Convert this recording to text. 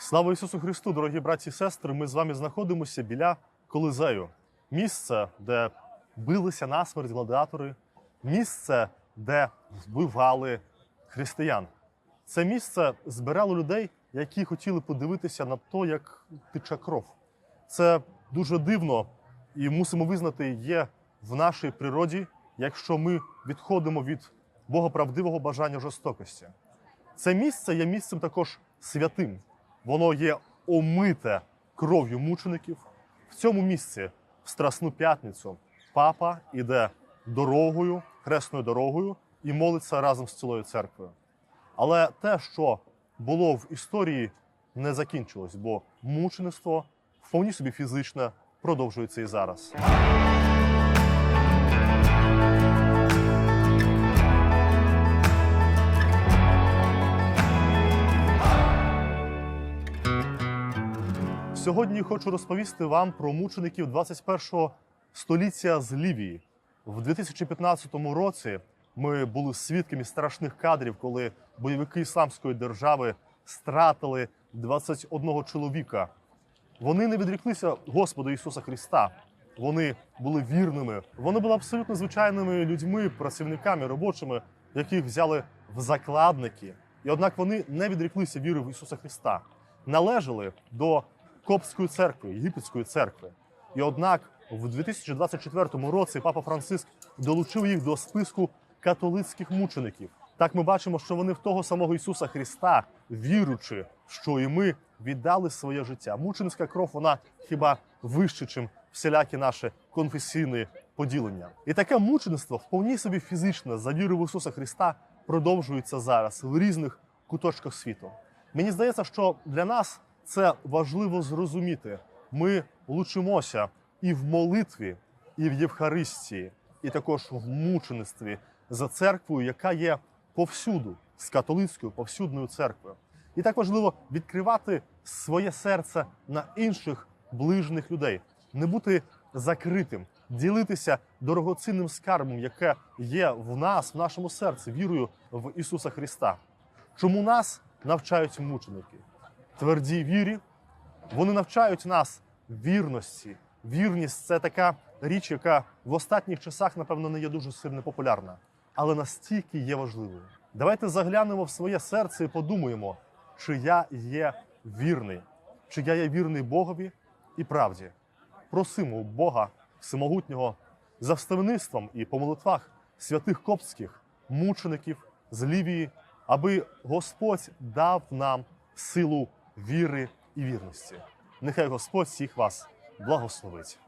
Слава Ісусу Христу, дорогі браті і сестри! Ми з вами знаходимося біля Колизею. Місце, де билися насмерть гладіатори, місце, де вбивали християн. Це місце збирало людей, які хотіли подивитися на те, як тече кров. Це дуже дивно і мусимо визнати, є в нашій природі, якщо ми відходимо від богоправдивого бажання жорстокості. Це місце є місцем також святим. Воно є омите кров'ю мучеників. В цьому місці, в Страсну п'ятницю, папа іде дорогою, хресною дорогою і молиться разом з цілою церквою. Але те, що було в історії, не закінчилось, бо мучеництво вповні собі фізичне продовжується і зараз. Сьогодні хочу розповісти вам про мучеників 21-го століття з Лівії. В 2015 році ми були свідками страшних кадрів, коли бойовики ісламської держави стратили 21 чоловіка. Вони не відріклися Господа Ісуса Христа. Вони були вірними. Вони були абсолютно звичайними людьми, працівниками, робочими, яких взяли в закладники. І однак вони не відріклися віри в Ісуса Христа, належали до Коптської церкви, Єгипетської церкви. І однак в 2024 році папа Франциск долучив їх до списку католицьких мучеників. Так ми бачимо, що вони в того самого Ісуса Христа, віручи, що і ми віддали своє життя. Мученицька кров, вона хіба вище, чим всілякі наші конфесійні поділення. І таке мучеництво вповні собі фізичне за віру в Ісуса Христа продовжується зараз в різних куточках світу. Мені здається, що для нас це важливо зрозуміти. Ми лучимося і в молитві, і в Євхаристії, і також в мучеництві за церквою, яка є повсюду, з католицькою повсюдною церквою. І так важливо відкривати своє серце на інших ближних людей, не бути закритим, ділитися дорогоцінним скарбом, яке є в нас, в нашому серці, вірою в Ісуса Христа. Чому нас навчають мученики? Твердій вірі, вони навчають нас вірності. Вірність це така річ, яка в останніх часах, напевно, не є дуже сильно популярна, але настільки є важливою. Давайте заглянемо в своє серце і подумаємо, чи я є вірний, чи я є вірний Богові і правді. Просимо Бога Всемогутнього за вставництвом і по молитвах святих коптських мучеників з Лівії, аби Господь дав нам силу віри і вірності. Нехай Господь всіх вас благословить.